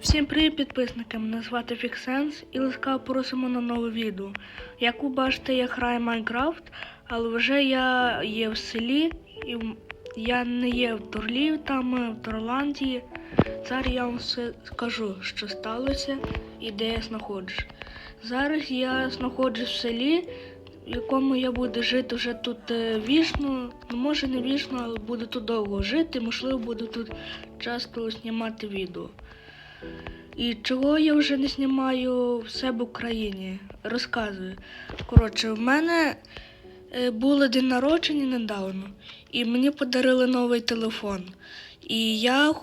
Всім привіт підписники, мене звати Фіксенс і ласкаво просимо на нове відео. Як ви бачите, я граю Майнкрафт, але вже я є в селі і я не є в Торлі, там в Торландії. Зараз я вам все скажу, що сталося і де я знаходжусь. Зараз я знаходжусь в селі, в якому я буду жити вже тут е, вічно. Ну, може не вічно, але буду тут довго жити, можливо, буду тут часто знімати відео. І чого я вже не знімаю в себе в Україні? Розказую. Коротше, в мене е, було день народження недавно, і мені подарили новий телефон. І я.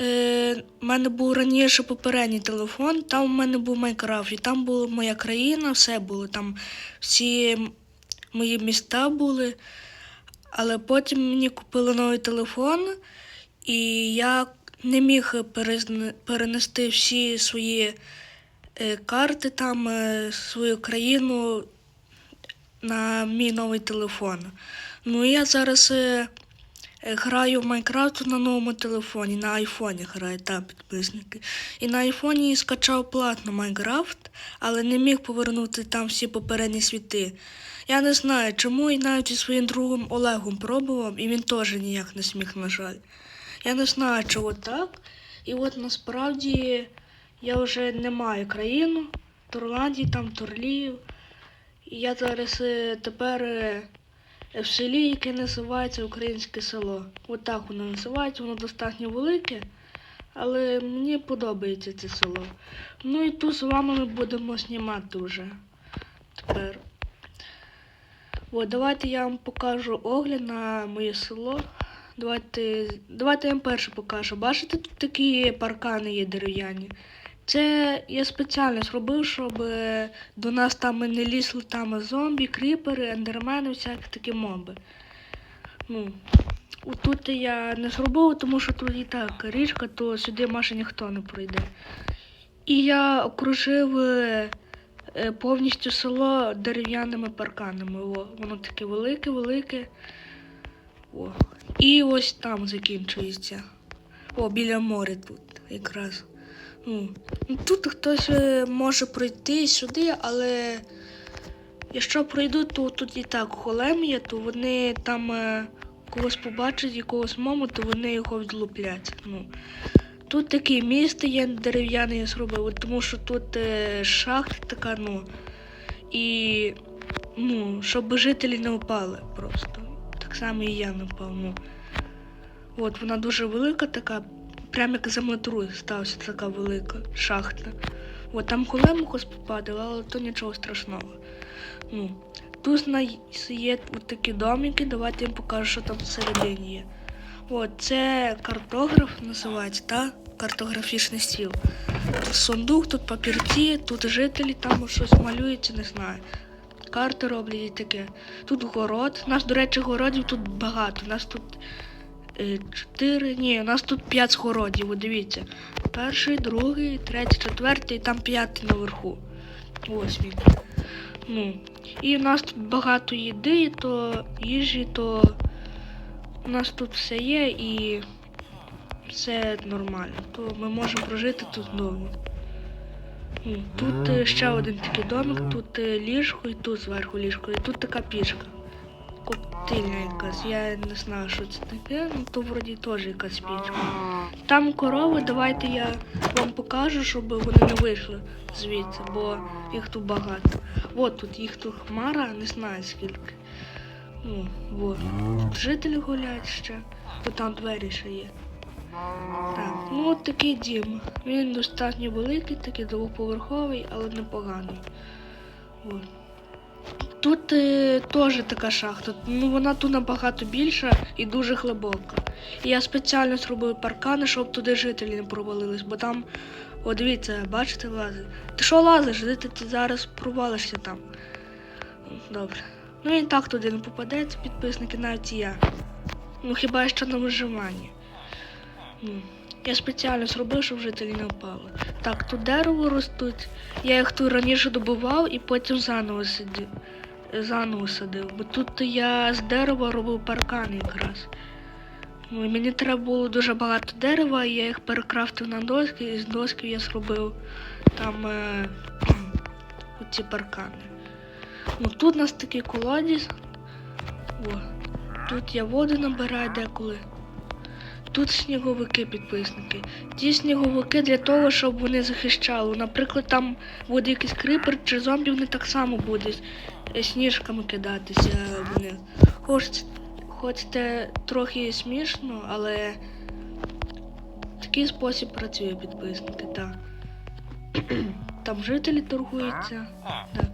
Е, в мене був раніше попередній телефон, там у мене був Майнкрафт, і там була моя країна, все було. Там всі мої міста були. Але потім мені купили новий телефон, і я не міг перенести всі свої е, карти, там, е, свою країну на мій новий телефон. Ну, я зараз е, граю в Майнкрафт на новому телефоні, на айфоні граю, там підписники. І на айфоні скачав платно Майнкрафт, але не міг повернути там всі попередні світи. Я не знаю, чому і навіть зі своїм другом Олегом пробував, і він теж ніяк не зміг, на жаль. Я не знаю, чого так. І от насправді я вже не маю країну, Торландії, там Торлів. І я зараз е, тепер е, в селі, яке називається Українське село. От так воно називається, воно достатньо велике, але мені подобається це село. Ну і тут з вами ми будемо знімати вже тепер. От, давайте я вам покажу огляд на моє село. Давайте, давайте я вам перше покажу. Бачите, тут такі паркани є дерев'яні. Це я спеціально зробив, щоб до нас там не лізли там зомбі, кріпери, ендермени, всякі такі моби. Ну, тут я не зробив, тому що тут і так річка, то сюди майже ніхто не пройде. І я окружив е, е, повністю село дерев'яними парканами. Воно таке велике, велике. О. І ось там закінчується. О, біля моря тут якраз. Ну, тут хтось е, може пройти сюди, але якщо пройдуть, то тут і так голем є, то вони там е, когось побачать, якогось мому, то вони його відлуплять. Ну. Тут таке місто є дерев'яне я зробив, тому що тут е, шахта така, ну. І ну, щоб жителі не впали просто. Так само і я. Ну. От вона дуже велика така, прям як землетрус стався така велика шахта. От там голем когось попадало, але то нічого страшного. Ну, тут на- є такі домики, давайте я покажу, що там всередині є. От, це картограф називається, та? Картографічний стіл. Сундук, тут папірці, тут жителі там щось малюються, не знаю. Карти роблять і таке. Тут город. У нас, до речі, городів тут багато. У нас тут е, чотири, ні, у нас тут п'ять городів, от дивіться. Перший, другий, третій, четвертий, і там п'ятий наверху. Ось він. Ну. І в нас тут багато їди, то їжі, то у нас тут все є і все нормально. То ми можемо прожити тут довго. Тут е, ще один такий домик, тут е, ліжко і тут зверху ліжко, і тут така пічка. Коптильня якась. Я не знаю, що це таке, ну то вроді теж якась пічка. Там корови, давайте я вам покажу, щоб вони не вийшли звідси, бо їх тут багато. От тут їх тут хмара, не знаю скільки. Ну, от. Тут жителі гуляють ще, бо там двері ще є. Так, ну от такий дім. Він достатньо великий, такий двоповерховий, але непоганий. От. Тут е, теж така шахта. Ну вона тут набагато більша і дуже глибока. І я спеціально зробив паркани, щоб туди жителі не провалились, бо там, о, дивіться, бачите, лазить. Ти що лазиш? Ти, ти зараз провалишся там? Добре. Ну він так туди не попадеться, підписники, навіть і я. Ну хіба що на виживанні. Я спеціально зробив, щоб жителі не впали. Так, тут дерево ростуть. Я їх тут раніше добував і потім заново сидів. Заново садив. Бо тут я з дерева робив паркан якраз. Ну, і мені треба було дуже багато дерева, і я їх перекрафтив на доски, і з доски я зробив там е, оці паркани. Ну тут у нас такий колодязь. О, тут я воду набираю деколи. Тут сніговики підписники. Ті сніговики для того, щоб вони захищали. Наприклад, там буде якийсь крипер чи зомбі, вони так само будуть е, сніжками кидатися. Вони. Хоч, хоч це трохи смішно, але такий спосіб працює підписники, так. Там жителі торгуються. Так.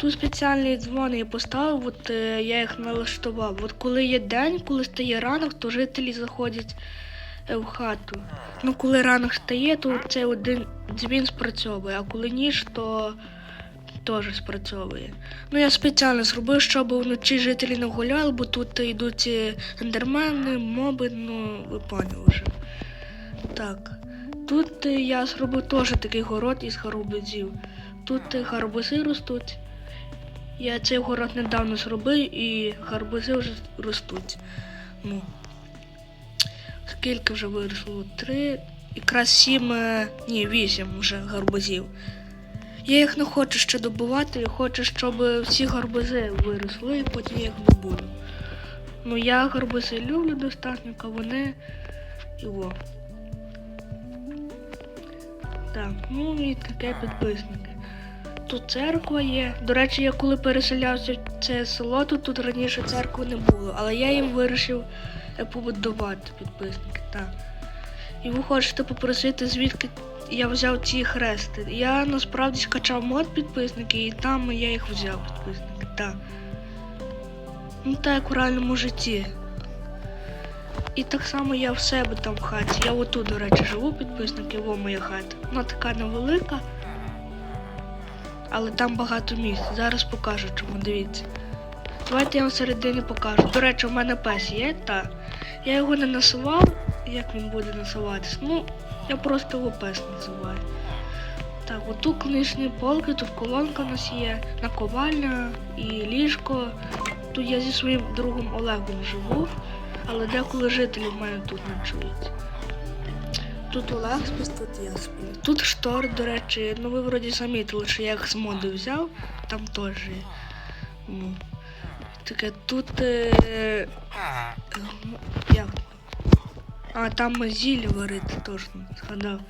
Тут спеціальні дзвони я поставив, от е, я їх налаштував. От коли є день, коли стає ранок, то жителі заходять е, в хату. Ну, коли ранок стає, то цей один дзвін спрацьовує, а коли ніж, то теж спрацьовує. Ну, я спеціально зробив, щоб вночі жителі не гуляли, бо тут йдуть е, ендермени, моби, ну, ви поняли вже. Так. Тут е, я зробив теж такий город із гарбузів. Тут е, гарбузи ростуть. Я цей город недавно зробив і гарбузи вже ростуть. Ну. Скільки вже виросло? Три, якраз сім, е, ні, вісім вже гарбузів. Я їх не хочу ще добувати, я хочу, щоб всі гарбузи виросли і потім їх добуду. Ну я гарбузи люблю достатньо, а вони його. Так, ну і таке підписники. Тут церква є. До речі, я коли переселявся в це село, то тут раніше церкви не було, але я їм вирішив е, побудувати підписники. Так. І ви хочете попросити, звідки я взяв ці хрести. Я насправді скачав мод підписники, і там я їх взяв підписники. Так. Ну так як у реальному житті. І так само я в себе там в хаті. Я отут, до речі, живу підписники, во моя хата. Вона така невелика, але там багато місць. Зараз покажу, чому дивіться. Давайте я вам всередині покажу. До речі, у мене пес є, та. Я його не насував. Як він буде насуватись? Ну, я просто його пес називаю. Так, отут книжні полки, тут колонка у нас є, наковальня і ліжко. Тут я зі своїм другом Олегом живу, але деколи жителі в мене тут ночують. Тут Олег тут я сплю. Тут штори, до речі, ну ви вроді замітили, що я їх з моди взяв, там теж. Ну, таке тут. Е, е, як? А, там зілля варити, точно, згадав.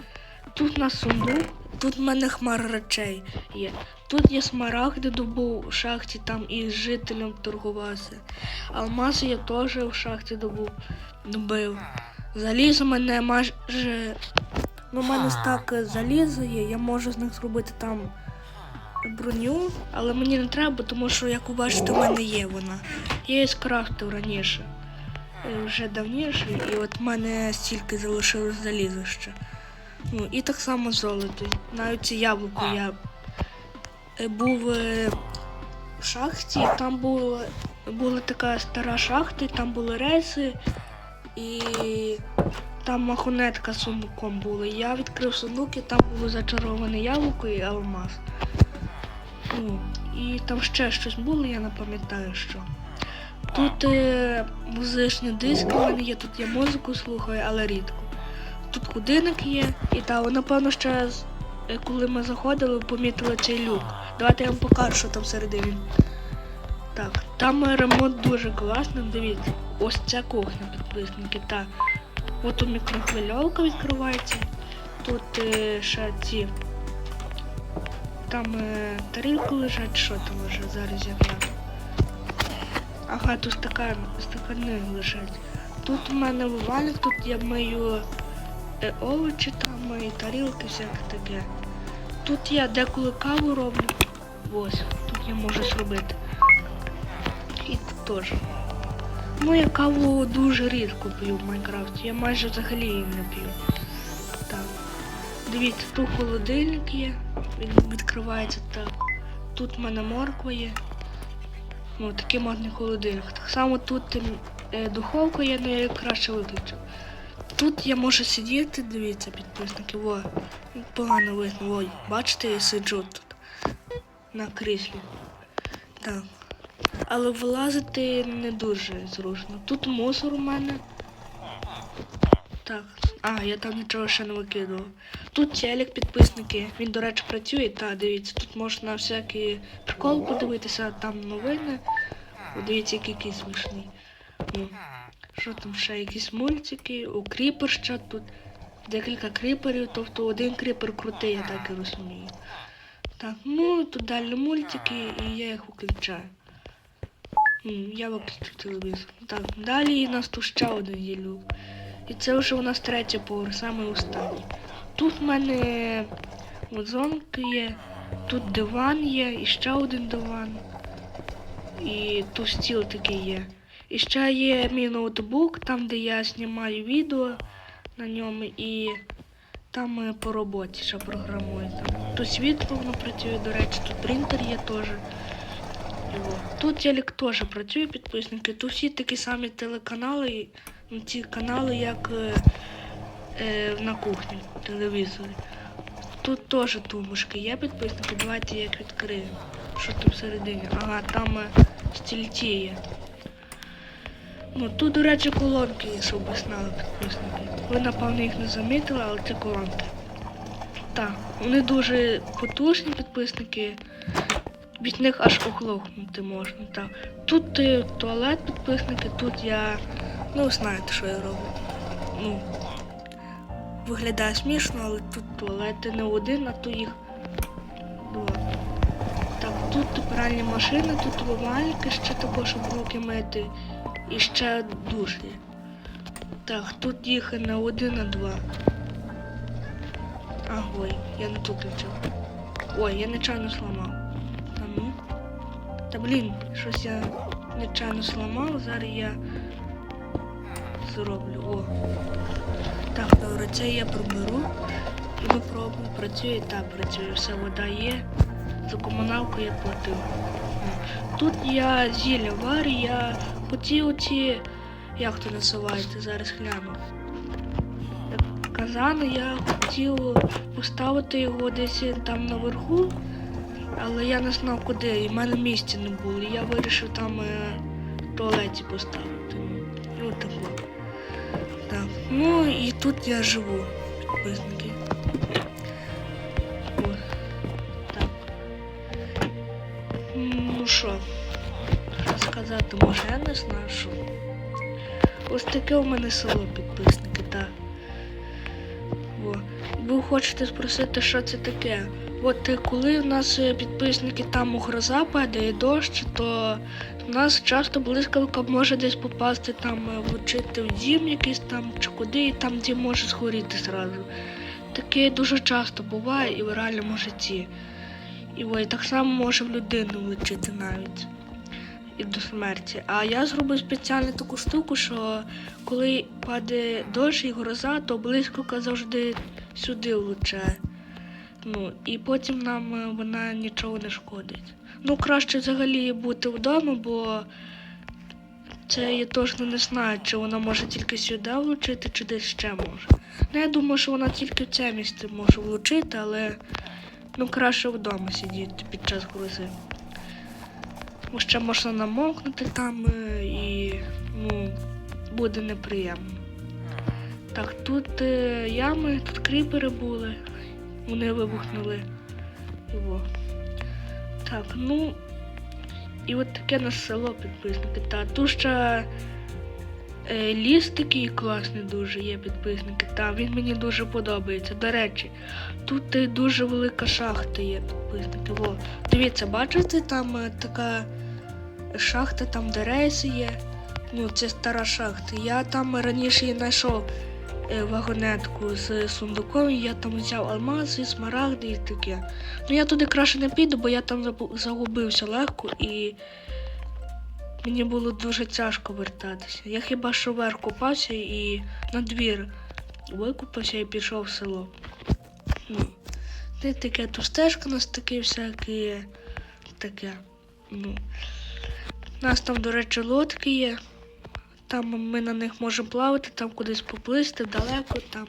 Тут на сундук, тут в мене хмара речей є. Тут є смарагди добув в шахті, там із жителем торгувався. Алмази я теж в шахті добув, добив. Залізо мене майже. Ну, в мене стак заліза є, я можу з них зробити там броню, але мені не треба, тому що, як ви бачите, в мене є вона. Я її скрафтив раніше. Е, Вже давніше, і от в мене стільки залишилось заліза ще. Ну, і так само золото. Навіть це яблуко я е, був е, в шахті, там була, була така стара шахта, там були рейси, і там махонетка з сундуком була. Я відкрив сундук, і там було зачароване яблуко і алмаз. Ну, і там ще щось було, я не пам'ятаю що. Тут е, музичні диски в мене є, тут я музику слухаю, але рідко. Тут годинник є, і та, напевно, ще е, коли ми заходили, помітили цей люк. Давайте я вам покажу, що там всередині. Так, там ремонт дуже класний, дивіться. Ось ця кухня, підписники, та. От тут мікрохвильовка відкривається. Тут е, ще ці. Там е, тарілки лежать, що там лежить, зараз я гляну. Ага, тут стакан, стакани лежать. Тут у мене вивальник, тут я мию е, овочі, там мої тарілки, всяке таке. Тут я деколи каву роблю. Ось, тут я можу зробити. І тут теж. Ну я каву дуже рідко п'ю в Майнкрафті. Я майже взагалі її не п'ю. Так. Дивіться, тут холодильник є. Він відкривається так. Тут в мене морква є. Ну, такий модний холодильник. Так само тут ем, е, духовка є, але я її краще виключу. Тут я можу сидіти, дивіться, підписники, во, погано видно, ой, бачите, я сиджу тут на кріслі. Так. Але вилазити не дуже зручно. Тут мусор у мене. Так. А, я там нічого ще не викидував. Тут телек підписники. Він, до речі, працює. Та, дивіться, тут можна всякі приколи подивитися, там новини. О, дивіться, який який смішний. Ну, що там ще якісь мультики, о, кріпер ще тут. Декілька кріперів, тобто один кріпер крутий, я так і розумію. Так, ну тут далі мультики, і я їх виключаю. Я виключив телевізор. Так, далі нас тут ще один є люк. І це вже у нас третій поверх, саме останній. Тут в мене вазонки є, тут диван є, і ще один диван. І тут стіл такий є. І ще є мій ноутбук, там де я знімаю відео на ньому і там е, по роботі ще програмую. Там. Тут світло воно працює, до речі, тут принтер є теж. Тут телек теж працює, підписники. Тут всі такі самі телеканали, ну, ці канали, як е, е, на кухні, телевізорі. Тут теж тумбочки є підписники, давайте я їх відкрию. Що там всередині? Ага, там е, стільці є. Ну, тут, до речі, колонки є, знали підписники. Ви, напевно, їх не замітили, але це колонки. Так, вони дуже потужні підписники. Від них аж оглохнути можна. Так. Тут е, туалет підписники, тут я. Ну, знаєте, що я роблю. Ну, виглядає смішно, але тут туалети не один, а то їх два. Так, тут пральні машини, тут умивальники ще також, руки мити. І ще душ є. Так, тут їх не один, а два. А, ой, я не тут включив. Ой, я нечайно зламав. Та. Блін, щось я нечайно зламав, зараз я зроблю. О. Так, добре, це я проберу. І ми. Працює, так, працює, все, вода є. За комуналку я платив. Тут я зілля варю, я оці оці, як то називається, зараз гляну. Казан я хотів поставити його десь там наверху, але я не знав куди, і в мене місця не було. Я вирішив там е, в туалеті поставити. От тако. Так. Ну і тут я живу, підписники. О, Так. Ну що, що сказати, може я не знаю, що. Ось таке у мене село підписники, так. О. Ви хочете спросити, що це таке? От е, коли в нас е, підписники там гроза падає дощ, то в нас часто блискавка може десь попасти там, е, влучити в дім якийсь там чи куди, і там дім може згоріти зразу. Таке дуже часто буває і в реальному житті. І ой, так само може в людину влучити навіть і до смерті. А я зробив спеціально таку штуку, що коли падає дощ і гроза, то блискавка завжди сюди влучає. Ну, і потім нам е, вона нічого не шкодить. Ну, краще взагалі бути вдома, бо це я точно не знаю, чи вона може тільки сюди влучити, чи десь ще може. Ну, я думаю, що вона тільки в це місце може влучити, але ну краще вдома сидіти під час грози. Бо ще можна намокнути там е, і ну, буде неприємно. Так, тут е, ями, тут кріпери були. Вони вибухнули його. Так, ну. І от таке наше село підписники. Та ще е, ліс такий класний дуже є підписники. Та він мені дуже подобається. До речі, тут е, дуже велика шахта є підписники. Во. Дивіться, бачите, там е, така шахта, там де рейси є. Ну, це стара шахта. Я там раніше її знайшов вагонетку з сундуком, і я там взяв алмази, смарагди і таке. Ну я туди краще не піду, бо я там загубився легко і мені було дуже тяжко вертатися. Я хіба що вверх купався і на двір викупався і пішов в село. Ну, де таке тут стежка у нас такі всякі таке. Ну. У нас там, до речі, лодки є. Там ми на них можемо плавати, там кудись поплисти, далеко там.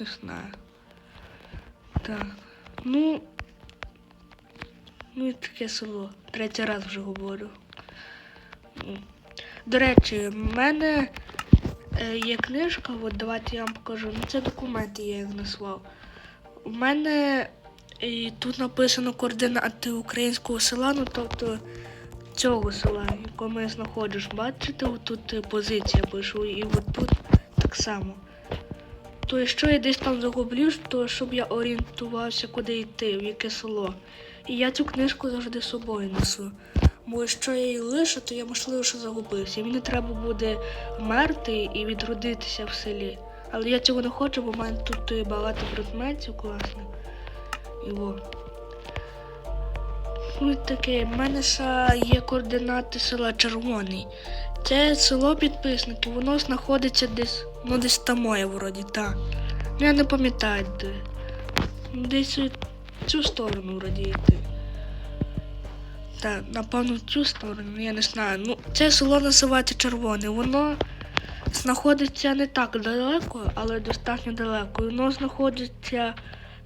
Не знаю. Так. Ну. Ну і таке село. Третій раз вже говорю. Ну. До речі, в мене е, є книжка, от давайте я вам покажу. Ну, це документи, я їх назвав. У мене е, тут написано координати українського села, ну тобто цього села, якому я знаходжусь. Бачите, тут е, позиція пишу, і от тут так само. То якщо я десь там загублюсь, то щоб я орієнтувався, куди йти, в яке село. І я цю книжку завжди з собою несу. Бо якщо я її лишу, то я можливо що загубився. І мені треба буде вмерти і відродитися в селі. Але я цього не хочу, бо в мене тут е, багато предметів класних. І во. І таке, в мене ще є координати села Червоний. Це село підписники, воно знаходиться десь, ну десь там моє вроді, так. Ну я не пам'ятаю де. Ну, Десь у цю сторону вроді йти. Так, напевно, в цю сторону, я не знаю. Ну, це село називається Червоне. Воно знаходиться не так далеко, але достатньо далеко. Воно знаходиться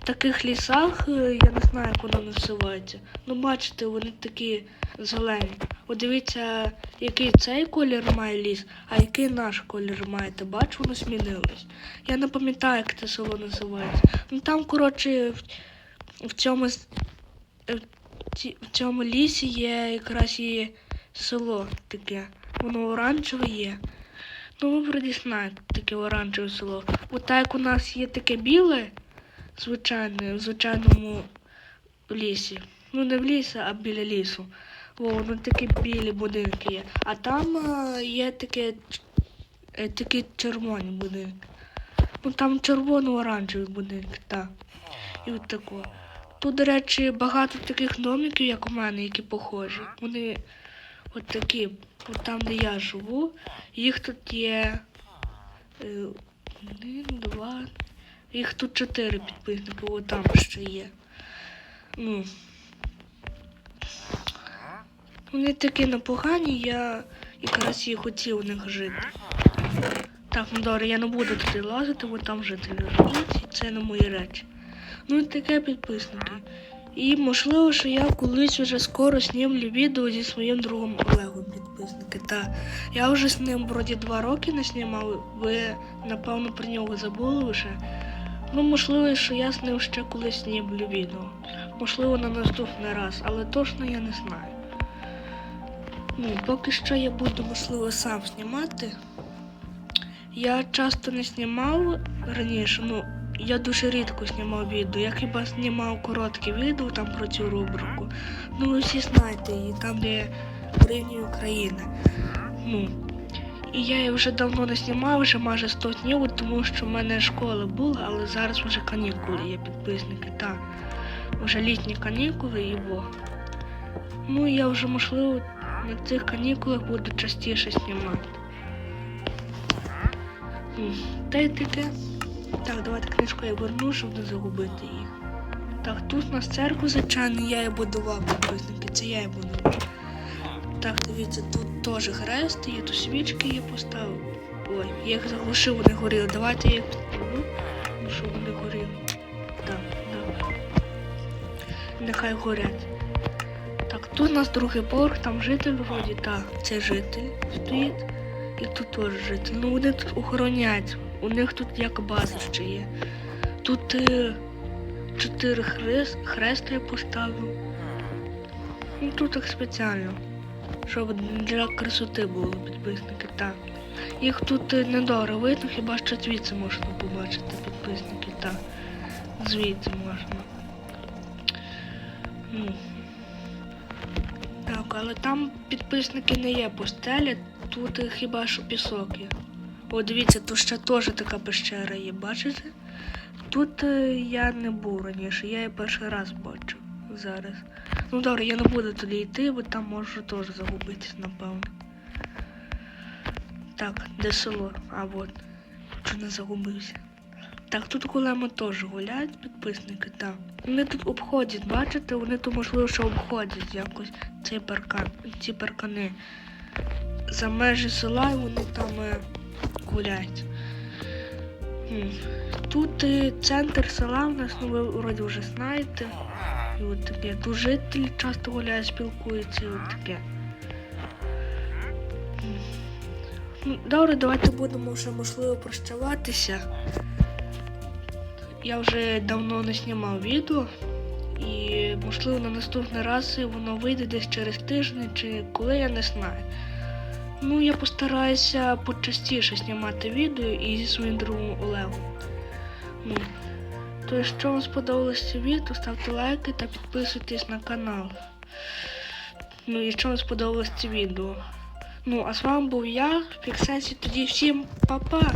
в таких лісах, е, я не знаю, як воно називається. Ну, бачите, вони такі зелені. От дивіться, який цей колір має ліс, а який наш колір має. Ти бачиш, воно змінилось. Я не пам'ятаю, як це село називається. Ну там, коротше, в, в цьому е, в цьому лісі є якраз і село таке. Воно оранжеве є. Ну, ви вроді знаєте таке оранжеве село. От так як у нас є таке біле, звичайне, в звичайному лісі. Ну, не в лісі, а біля лісу. О, воно такі білі будинки є. А там е, є таке, е, такі червоні будинки. Ну там червоно-оранжеві будинки, так. І от тако. Тут, до речі, багато таких домиків, як у мене, які похожі. Вони от такі, от там, де я живу, їх тут є е, один, два. Їх тут чотири підписники, от там ще є. Ну. Вони такі непогані, я якраз і хотів у них жити. Так, ну добре, я не буду туди лазити, бо там жителі живуть, це не мої речі. Ну і таке підписники. І можливо, що я колись вже скоро знімлю відео зі своїм другом Олегом підписники. Та я вже з ним вроді два роки не знімав, ви напевно про нього забули вже. Ну, можливо, що я з ним ще колись знімлю відео. Можливо, на наступний раз, але точно я не знаю. Ну, поки що я буду, можливо, сам знімати. Я часто не знімав раніше, ну, я дуже рідко знімав відео. Я хіба знімав короткі відео там про цю рубрику. Ну, ви всі знаєте її, там, де порівнюю України. Ну, і я її вже давно не знімав, вже майже 100 днів, тому що в мене школа була, але зараз вже канікули є підписники, так. Вже літні канікули і во. Ну, я вже, можливо, на цих канікулах буду частіше знімати. Та й таке. Так, давайте книжку я верну, щоб не загубити її. Так, тут у нас церкву звичайно, я її будував підписники, це я її будував. Так, дивіться, тут теж хрест, є тут свічки я поставив. Ой, я їх заглушив, вони горіли. Давайте я їх підпалю, щоб вони горіли. Так, так. Нехай горять. Так, тут у нас другий поверх, там житель вроді, так, це житель стоїть. І тут теж житель. Ну вони тут охороняють. У них тут як база ще є. Тут е, чотири хрест, хреста я поставив. Ну тут так спеціально. Щоб для красоти було підписники, так. Їх тут е, недобре видно, хіба що звідси можна побачити підписники, так. Звідси можна. Ну. Так, але там підписники не є постелі, тут е, хіба що пісок є. О, дивіться, тут ще теж така пещера є, бачите? Тут е, я не був раніше, я її перший раз бачу зараз. Ну добре, я не буду туди йти, бо там можу теж загубитись, напевно. Так, де село? А от. Чи не загубився? Так, тут големи теж гуляють, підписники, так. Вони тут обходять, бачите, вони тут можливо що обходять якось цей паркан, ці паркани. За межі села і вони там е, гуляють. Тут е, центр села у нас, ну ви вроді вже знаєте. І от таке. Тут жителі часто гуляють, спілкуються і от таке. Ну, добре, давайте будемо вже можливо прощаватися. Я вже давно не знімав відео. І можливо на наступний раз воно вийде десь через тиждень чи коли я не знаю. Ну, я постараюся почастіше знімати відео і зі своїм другом Олегом. Ну, то якщо вам сподобалось це відео, ставте лайки та підписуйтесь на канал. Ну, якщо вам сподобалось це відео. Ну, а з вами був я, Фіксенсі. Тоді всім па-па!